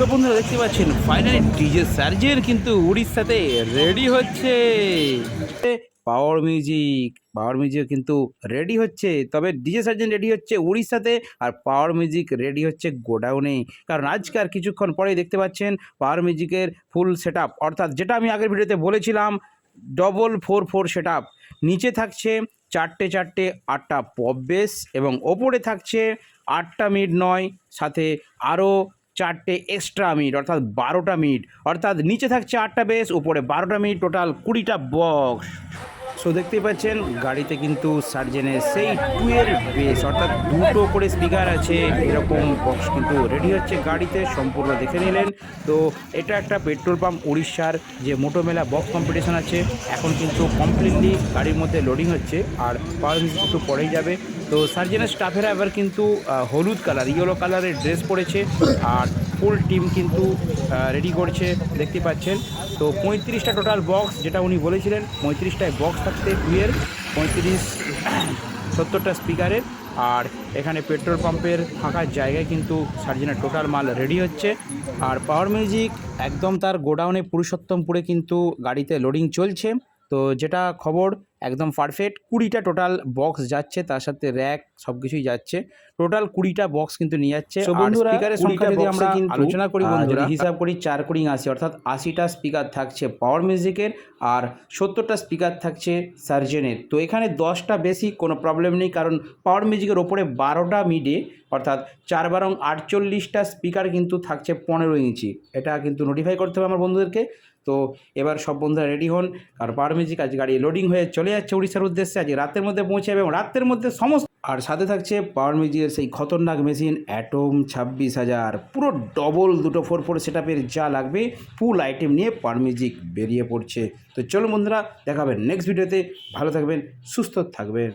So বন্ধুরা, দেখতে পাচ্ছেন ফাইনালি ডিজে সার্জের কিন্তু উড়িষ্যাতে রেডি হচ্ছে। পাওয়ার মিউজিক পাওয়ার মিউজিক কিন্তু রেডি হচ্ছে। তবে ডিজে সার্জন রেডি হচ্ছে উড়িষ্যাতে আর পাওয়ার মিউজিক রেডি হচ্ছে গোডাউনে। কারণ আজকে আর কিছুক্ষণ পরেই দেখতে পাচ্ছেন পাওয়ার মিউজিকের ফুল সেট অর্থাৎ যেটা আমি আগের ভিডিওতে বলেছিলাম ডবল ফোর ফোর সেট নিচে থাকছে চারটে চারটে আটটা পপ বেস এবং ওপরে থাকছে আটটা মিড নয়, সাথে আরও চারটে এক্সট্রা মিড অর্থাৎ বারোটা মিড অর্থাৎ নিচে থাকছে আটটা বেস উপরে বারোটা মিড টোটাল কুড়িটা বক্স সো দেখতেই পাচ্ছেন, গাড়িতে কিন্তু সার্জেনের সেই টুয়ের বেস অর্থাৎ দুটো করে স্পিকার আছে, এরকম বক্স কিন্তু রেডি হচ্ছে গাড়িতে, সম্পূর্ণ দেখে নিলেন। তো, এটা একটা পেট্রোল পাম্প উড়িষ্যার যে মোটো মেলা বক্স কম্পিটিশন আছে, এখন কিন্তু কমপ্লিটলি গাড়ির মধ্যে লোডিং হচ্ছে, আর মিউজিক একটু পরেই যাবে। তো সার্জেনের স্টাফেরা এবার কিন্তু হলুদ কালার, ইয়েলো কালারের ড্রেস পরেছে আর ফুল টিম কিন্তু রেডি করছে, দেখতে পাচ্ছেন। তো পঁয়ত্রিশটা টোটাল বক্স যেটা উনি বলেছিলেন, পঁয়ত্রিশটায় বক্স থাকতে টুয়ের পঁয়ত্রিশ, সত্তরটা স্পিকারের আর এখানে পেট্রোল পাম্পের ফাঁকা জায়গায় কিন্তু সার্জেনের টোটাল মাল রেডি হচ্ছে। আর পাওয়ার মিউজিক একদম তার গোডাউনে পুরুষোত্তমপুরে কিন্তু গাড়িতে লোডিং চলছে। তো যেটা খবর একদম পারফেক্ট কুড়িটা টোটাল বক্স যাচ্ছে তার সাথে র্যাক সব কিছুই যাচ্ছে। টোটাল কুড়িটা বক্স কিন্তু নিয়ে যাচ্ছে। বন্ধুরা, স্পিকারের সংখ্যা যদি আমরা কিন্তু, আলোচনা করি বন্ধুরা। হিসাব করি চার কুড়ি আসি অর্থাৎ আশিটা স্পিকার থাকছে পাওয়ার মিউজিকের আর সত্তরটা স্পিকার থাকছে সার্জেনের তো এখানে দশটা বেশি কোনো প্রবলেম নেই কারণ পাওয়ার মিউজিকের ওপরে বারোটা মিডে অর্থাৎ চার বারং আটচল্লিশটা স্পিকার কিন্তু থাকছে পনেরো ইঞ্চি। এটা কিন্তু নোটিফাই করতে হবে আমার বন্ধুদেরকে। তো এবার সব বন্ধুরা রেডি হন কারণ পাওয়ার মিউজিক আজ গাড়ি লোডিং হয়ে চলে যাচ্ছে উড়িষ্যার উদ্দেশ্যে আজ রাতের মধ্যে পৌঁছে যাবে এবং রাতের মধ্যে সমস্ত আর সাথে থাকছে পাওয়ার মিউজিকের সেই খতরনাক মেশিন, অ্যাটম, ছাব্বিশ হাজার। পুরো ডবল দুটো ফোর ফোর সেট যা লাগবে ফুল আইটেম নিয়ে পাওয়ার মিউজিক বেরিয়ে পড়ছে। তো চলো বন্ধুরা দেখাবেন নেক্সট ভিডিওতে ভালো থাকবেন, সুস্থ থাকবেন।